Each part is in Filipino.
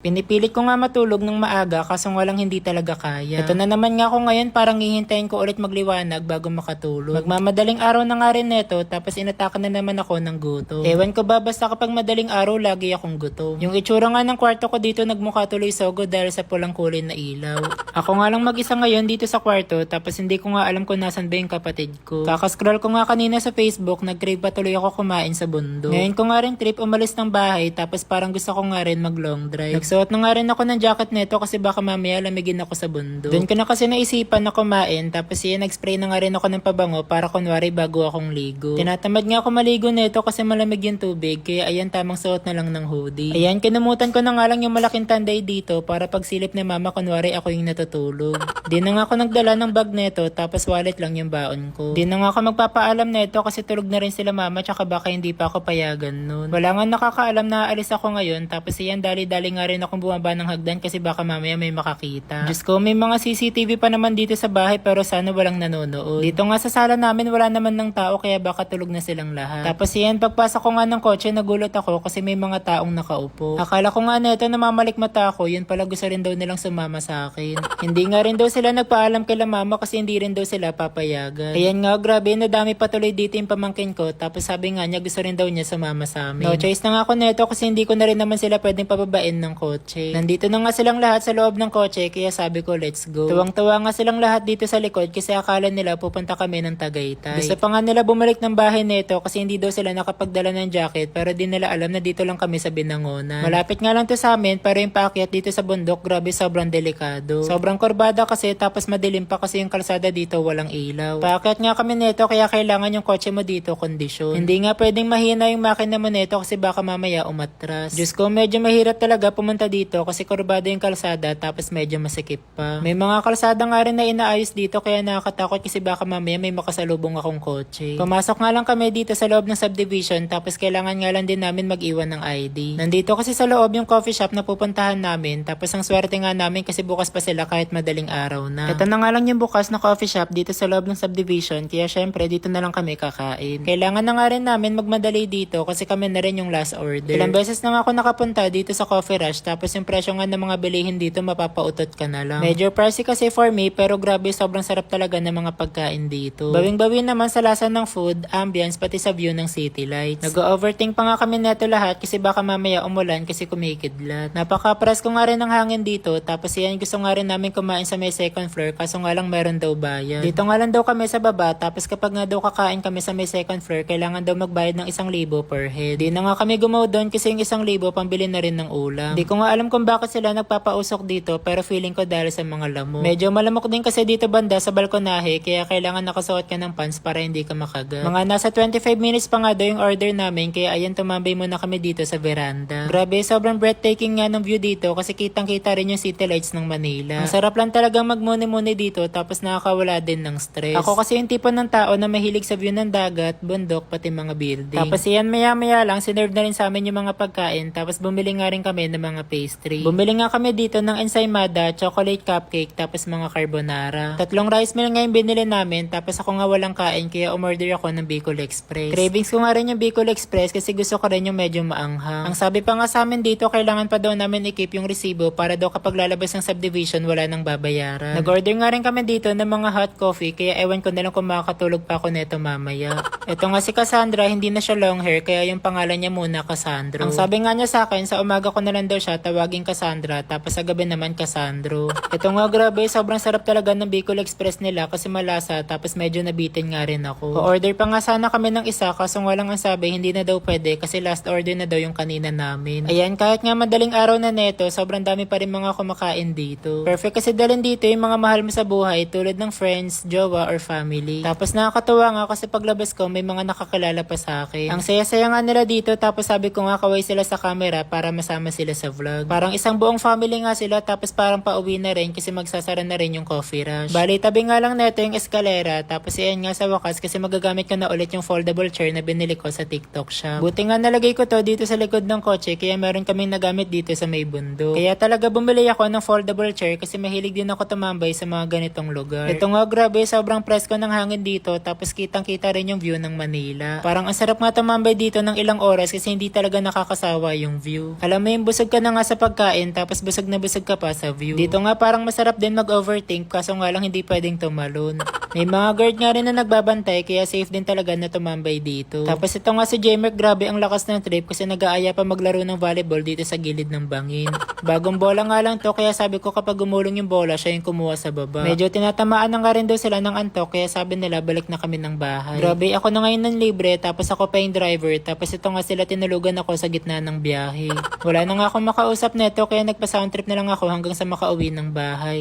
Pinipilit ko nga matulog ng maaga kaso walang hindi talaga kaya. Ito na naman nga ako ngayon parang hihintayin ko ulit magliwanag bago makatulog. Magmamadaling araw na nga rin neto tapos inataka na naman ako ng gutom. Ewan ko ba basta kapag madaling araw lagi akong gutom. Yung itsura nga ng kwarto ko dito nagmukha tuloy sogo dahil sa pulang kulay na ilaw. Ako nga lang mag-isa ngayon dito sa kwarto tapos hindi ko nga alam kung nasan ba yung kapatid ko. Kakascroll ko nga kanina sa Facebook nag-crave pa tuloy ako kumain sa bundok. Ngayon ko nga rin trip umalis ng bahay tapos parang gusto ko nga rin mag long drive. Nagsuot na nga rin ako ng jacket nito kasi baka mamaya lamigin ako sa bundok. Doon ko na kasi naisipan na kumain tapos yan nag-spray na nga rin ako ng pabango para kunwari bago akong ligo. Tinatamad nga ako maligo nito kasi malamig yung tubig kaya ayan tamang suot na lang ng hoodie. Ayan kinumutan ko na nga lang yung malaking tanday dito para pag silip ni mama kunwari ako yung natutulog. Di na nga ako nagdala ng bag neto tapos wallet lang yung baon ko. Di na nga ako magpapaalam neto kasi tulog na rin sila mama tsaka baka hindi pa ako payagan nun. Wala nga nakakaalam na aalis ako ngayon tapos iyan dali-dali nga rin akong bumaba ng hagdan kasi baka mamaya may makakita. Diyos ko, may mga CCTV pa naman dito sa bahay pero sana walang nanonood. Dito nga sa sala namin wala naman ng tao kaya baka tulog na silang lahat. Tapos iyan, pagpasok ko nga ng kotse nagulat ako kasi may mga taong nakaupo. Akala ko nga neto namamalik mata ako, yun pala gusto rin daw nilang sumama sa akin. hindi nga rin daw sila nagpaalam kay mama kasi hindi rin daw sila papayagan. Ayan nga, grabe, nadami pa tuloy dito yung pamangkin ko tapos sabi nga niya gusto rin daw niya sumama sa amin. No choice na nga ako neto kasi hindi ko na rin naman sila pwedeng pababain ng kotse. Nandito na nga silang lahat sa loob ng kotse kaya sabi ko let's go. Tuwang-tuwa nga silang lahat dito sa likod kasi akala nila pupunta kami ng Tagaytay. Gusto pa nga nila bumalik ng bahay neto kasi hindi daw sila nakapagdala ng jacket pero di nila alam na dito lang kami sa Binangonan. Malapit nga lang to sa amin pero yung paakyat dito sa bundok grabe sobrang delikado. Sobrang kurbada kasi tapos madilim pa kasi yung kalsada dito walang ilaw. Paakyat nga kami neto kaya kailangan yung kotse mo dito kondisyon. Hindi nga pwedeng mahina yung makina mo neto kasi baka mamaya umatras. Diyos ko medyo mahirap talaga pumunta dito kasi kurbado yung kalsada tapos medyo masikip pa. May mga kalsada nga rin na inaayos dito kaya nakakatakot kasi baka mamaya may makasalubong akong kotse. Pumasok nga lang kami dito sa loob ng subdivision tapos kailangan nga lang din namin mag-iwan ng ID. Nandito kasi sa loob yung coffee shop na pupuntahan namin tapos ang swerte nga namin kasi bukas pa sila kahit madaling araw na. Ito na nga lang yung bukas na coffee shop dito sa loob ng subdivision kaya syempre dito na lang kami kakain. Kailangan na nga rin namin magmadali dito kasi kami na rin yung last order. Ilang beses na nga ako nakapunta dito sa Coffee Rush tapos yung presyo nga ng mga bilihin dito mapapautot ka na lang. Medyo pricey kasi for me pero grabe sobrang sarap talaga ng mga pagkain dito. Bawing-bawin naman sa lasa ng food, ambience pati sa view ng city lights. Nag-overthink pa nga kami neto lahat kasi baka mamaya umulan kasi kumikidlat. Napaka-press ko nga rin ng hangin dito tapos yan gusto nga rin namin kumain sa may second floor kaso nga lang meron daw bayad. Dito nga lang daw kami sa baba tapos kapag nga daw kakain kami sa may second floor kailangan daw magbayad ng isang libo per head. Di na nga kami gumaw doon kasi yung isang libo pambili na rin ng ulam. Di ko nga alam kung bakit sila nagpapausok dito pero feeling ko dahil sa mga lamok. Medyo malamok din kasi dito banda sa balkonahe kaya kailangan nakasuot ka ng pants para hindi ka makagat. Mga nasa 25 minutes pa nga daw yung order namin kaya ayan tumambay muna kami dito sa veranda. Grabe, sobrang breathtaking nga ng view dito kasi kitang kita rin yung city lights ng Manila. Ang sarap lang talagang magmuni-muni dito tapos nakakawala din ng stress. Ako kasi yung tipo ng tao na mahilig sa view ng dagat, bundok, pati mga building. Tapos yan maya-maya lang, sinerve na rin sa amin yung mga pagkain tapos bumili nga rin kami ng mga pastry. Bumili nga kami dito ng ensaymada, chocolate cupcake, tapos mga carbonara. Tatlong rice meal nga yung binili namin tapos ako nga walang kain kaya umorder ako ng Bicol Express. Cravings ko nga rin yung Bicol Express kasi gusto ko rin yung medyo maanghang. Ang sabi pa nga sa amin dito, kailangan pa daw namin i-keep yung resibo para daw kapag lalabas ng subdivision wala nang babayaran. Nag-order nga rin kami dito ng mga hot coffee kaya ewan ko na lang kung makakatulog pa ako neto mamaya. Ito nga si Cassandra, hindi na siya long hair kaya yung pangalan niya muna Cassandro. Ang sabi nga niya sa akin, sa umaga ko na lang daw siya tawagin Cassandra tapos sa gabi naman Cassandro. Ito nga grabe, sobrang sarap talaga ng Bicol Express nila kasi malasa tapos medyo nabitin nga rin ako. O-order pa nga sana kami ng isa kaso walang ang sabi hindi na daw pwede kasi last order na daw yung kanina namin. Ayan, kahit nga madaling araw na neto, sobrang dami pa rin mga kumakain dito. Perfect kasi dalhin dito yung mga mahal mo sa buhay tulad ng friends, jowa, or family. Tapos nakakatuwa nga kasi paglabas ko may mga nakakilala pa sa akin. Ang saya-saya nga nila dito tapos sabi ko nga kaway sila sa camera para masama sila sa vlog. Parang isang buong family nga sila tapos parang pauwi na rin kasi magsasara na rin yung coffee rush. Bali, tabi nga lang neto yung eskalera tapos iyan nga sa wakas kasi magagamit ko na ulit yung foldable chair na binili ko sa TikTok shop. Buti nga nalagay ko to dito sa likod ng kotse kaya meron kaming nagamit dito sa may bundok. Kaya talaga bumili ako ng foldable chair kasi mahilig din ako tumambay sa mga ganitong lugar. Ito nga grabe, sobrang presko ng hangin dito tapos kitang kita rin yung view ng Manila. Parang ang sarap nga tumambay dito ng ilang oras kasi hindi talaga nakakasawa yung view. Alam mo yung busog ka na na nga sa pagkain tapos busog na busog ka pa sa view. Dito nga parang masarap din mag-overthink kaso nga lang hindi pwedeng tumalon. May mga guard nga rin na nagbabantay kaya safe din talaga na tumambay dito. Tapos ito nga si Jamer grabe ang lakas ng trip kasi nag-aaya pa maglaro ng volleyball dito sa gilid ng bangin. Bagong bola nga lang to kaya sabi ko kapag gumulong yung bola siya yung kumuha sa baba. Medyo tinatamaan na nga rin daw sila ng antok kaya sabi nila balik na kami ng bahay. Grabe ako na ngayon ng libre tapos ako pa yung driver tapos ito nga sila tinulugan ako sa gitna ng biyahe. Wala na nga akong makausap neto kaya nagpa-sound na lang ako hanggang sa makauwi ng bahay.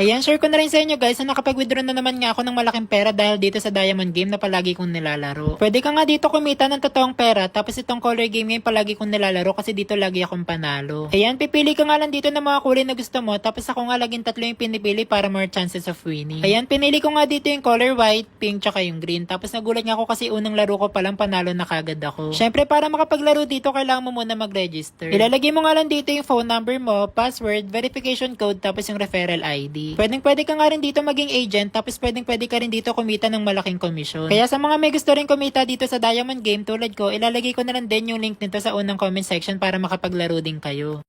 Ayan, share ko na rin sa inyo guys na nakapag-withdraw na naman nga ako ng malaking pera dahil dito sa Diamond Game na palagi kong nilalaro. Pwede ka nga dito kumita ng totoong pera tapos itong color game ngayon palagi kong nilalaro kasi dito lagi akong panalo. Ayan, pipili ka nga lang dito ng mga kulay na gusto mo tapos ako nga laging tatlo yung pinipili para more chances of winning. Ayan, pinili ko nga dito yung color white, pink, tsaka yung green. Tapos nagulat nga ako kasi unang laro ko palang panalo na kagad ako. Syempre para makapaglaro dito kailangan mo muna mag-register. Ilalagay mo nga lang dito yung phone number mo, password, verification code, tapos yung referral ID. Pwedeng pwede ka nga rin dito maging agent tapos pwedeng pwede ka rin dito kumita ng malaking komisyon. Kaya sa mga may gusto rin kumita dito sa Diamond Game tulad ko, ilalagay ko na lang din yung link nito sa unang comment section para makapaglaro din kayo.